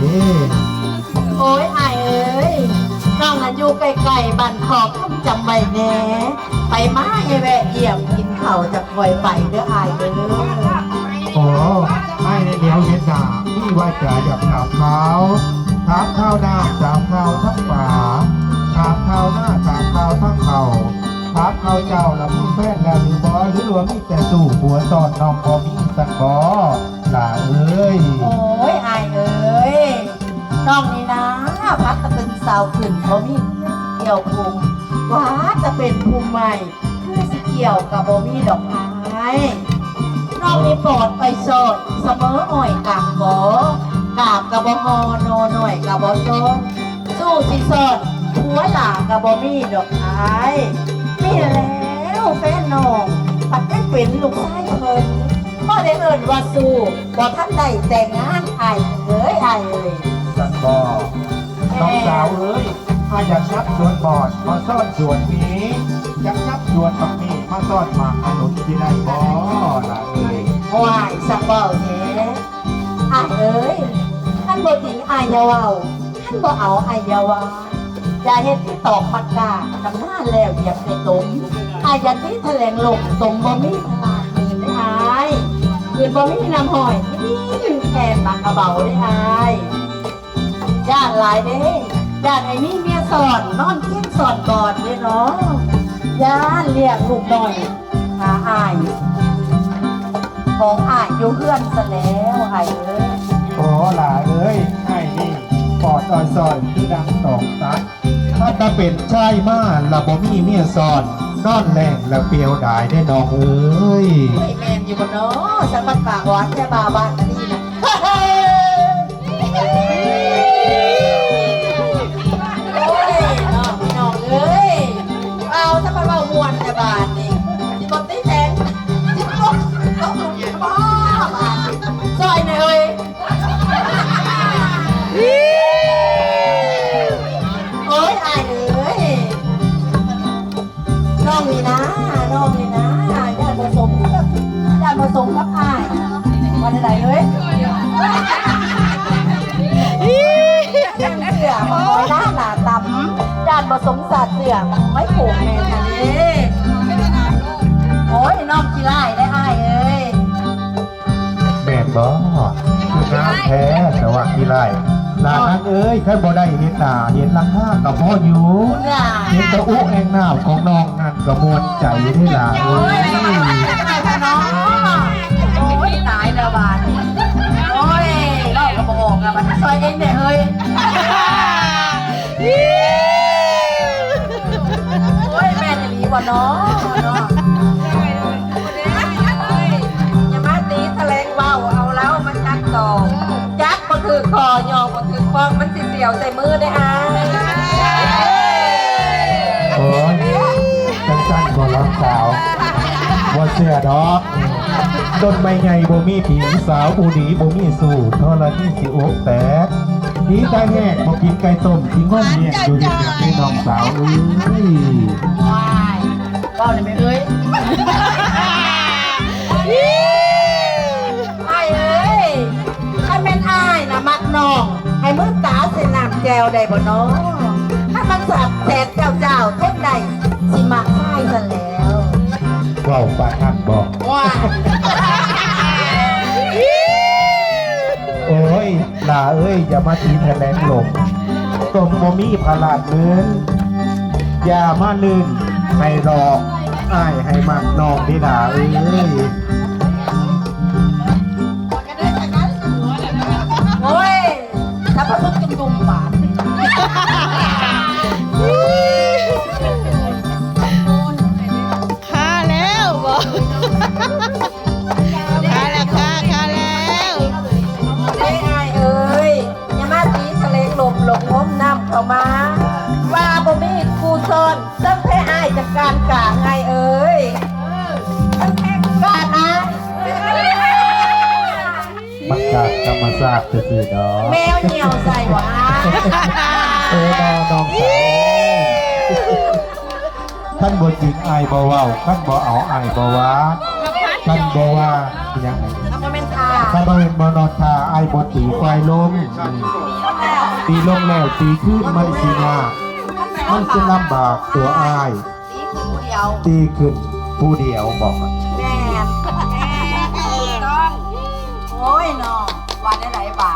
เด้โอ้ยอายเอ้ยน้องนั้นอยู่ไกลๆบันขอบต้องจำไว้แน่ไปมาเอแวะเยี่ยมกินข้าวจากคอยไปเด้อไอายเด้อ โอ้ให้ในเดียวเห็นหน้านี่ว่าจะอยากถามเขาถามข้าวหน้าถามข้าวทั้งป่าถามข้าวหน้าถามข้าวทั้งเขาถามข้าวเจ้าแล้วมีแฟนแล้วหรือบอหรือหลวงมีแต่สู่หัวตอนน้องบอมีสักบอ น้องนี่นะพัดจะเป็นสาวขึ้นเพราะมีเกี่ยวพุงว้าจะเป็นภูมิใหม่คือสิเกี่ยวกับโบมีดอกไม้น้องนี่ปลอดไปโสดเสมออ่อยกางบอกาบกับบฮอโนหน่อยกับบอโซนสู้สิโสดหัวหลากับบมีดอกไม้มีแล้วแฟนน้องปัดได้เป็นลูกชายเพิ่นพ่อได้เอิญว่าสู้บ่ท่านใดแต่งงานไอ้เอ้ยไอ้เอ้ย กบอน้องสาวเอ้ยถ้าอยากนับสวนบอดมาซ่อนสวนนี้อยากนับสวนบักนี้มาซ่อนหมากขนุนที่ได้บอล่ะเอ้ยวายสักเบาแท้ไอ้เอ้ยท่านบ่ถิงไอ้อยาเวาท่านบ่เอาไอ้อยาวาอย่าเฮ็ดที่ตอกปากกากำหน้าแล้วเหยียบในตมอ้อย่าที่แถลงลงตมบ่มีพลาดมือได้ไอ้คืนบ่มีน้ำหอยนี่แค่ปากกระเบาได้ไอ้ย่ ยานหลายเด้ย่านไอ้นี่เมียสอนนอนเที่ยงสอนก่อนเด้เนาะย่าเรียกลูกหน่อยหาอายของอายอยู่เพื่อนซะแล้วอายเอ้ยโอ้ล่ะเอ้ยให้นี่ปอดซอยซอยคือดังตอกตัดถ้าจะเป็นชายมาละบ่มีเมียซ่อนนอนแรงและเปียวดายได้น้องเอ้ยเฮ้ยแมนอยู่บนเนาะสักบัดปากหวานแค่บาบานนนี้นะ โอ้ยน้องพี่น้องเอ้ยเอาถ้ามันเบามวนแต่บานนี่ที่บนตีแทงที่บนต้องหลุดบ้าบานซอยหน่อยเอ้ยโอ้ยอายเอ้ยน้องนี่นะน้องนี่นะญาติผสมญาติผสมกับอายวันไหนเอ้ย อมาคอยหน้าหนาตำญาติผสมสัตว์เสือไม่ผูกแม่ทะเลโอ้ยน้องกี่ไล่ได้อายเอ้ยแม่นบ่คืองามแท้แต่ว่ากี่ไรลานั้นเอ้ยแค่บ่ได้เห็นหน้าเห็นหลังห้ากับพ่ออยู่คุณน่ะเห็นแตะอุ้แองน้ำของน้องนั่นกระมวลใจได้ล่ะเอ้โอ้ยยไม่ได้ค่ะน้องโอ้ยตายแล้วบาดนี้โอ้ยเราก็บอกอะมันซอยเองเนี่ยเฮ้ย เนาะเนาะอย่ามาตีแถลงเบาเอาแล้วมันจักต่อจักก็คือคอยองก็คือฟองมันสิเสียวใส่มือได้อายโอ้ยจังสั้นบ่ร้องสาวบ่เสื้อดอกต้นไม้ใหญ่บ่มีผีสาวผู้ดีบ่มีสู่ทรณีสิอกแตกผีตาแหกบ่กินไก่ต้มสิงอนเมียอยู่เฮ็ดหยังให้น้องสาวเอ้ยว้าย เบาได้ไหมเอ้ยไอ้เอ้ยถ้าเป็นอ้ายนะมักน้อง ให้มือตาเสนน้ำแจวได้บ่น้องถ้ามันสับแสดเจ้าเจ้าเท่นใดสิมักอ้ายซะแล้วเว้าปากหักบอก ว้ายโอ้ยหลาเอ้ย อย่ามาตีแถลงหลงตมบ่มีพลาดเลือนอย่ามาลื่นให้รอก อ้ายให้มักน้องดีดาเอ้ย จากการกาไงเอ้ยต้งแค่การนะมักกาดธรรมศาสตร์ซื่อๆดอกแมวเหนียวใส่หวาเออดอกดอกสาวท่านบนหญิงไอยบ่เว้าท่านบ่เอาไอายบ่ว่าท่านบ่ว่าเป็นยังไงแล้วก็นทาถ้าบ่เป็นบ่นอนทาไอาบ่ตีไฟลมตีลงแล้วตีขึ้นมันสิยามันจะลำบากตัวไอา ตีขึ้นผู้เดียวบอกว่าแม่แม่ต้อง โอ้ยน้องวันนี้หลายบาท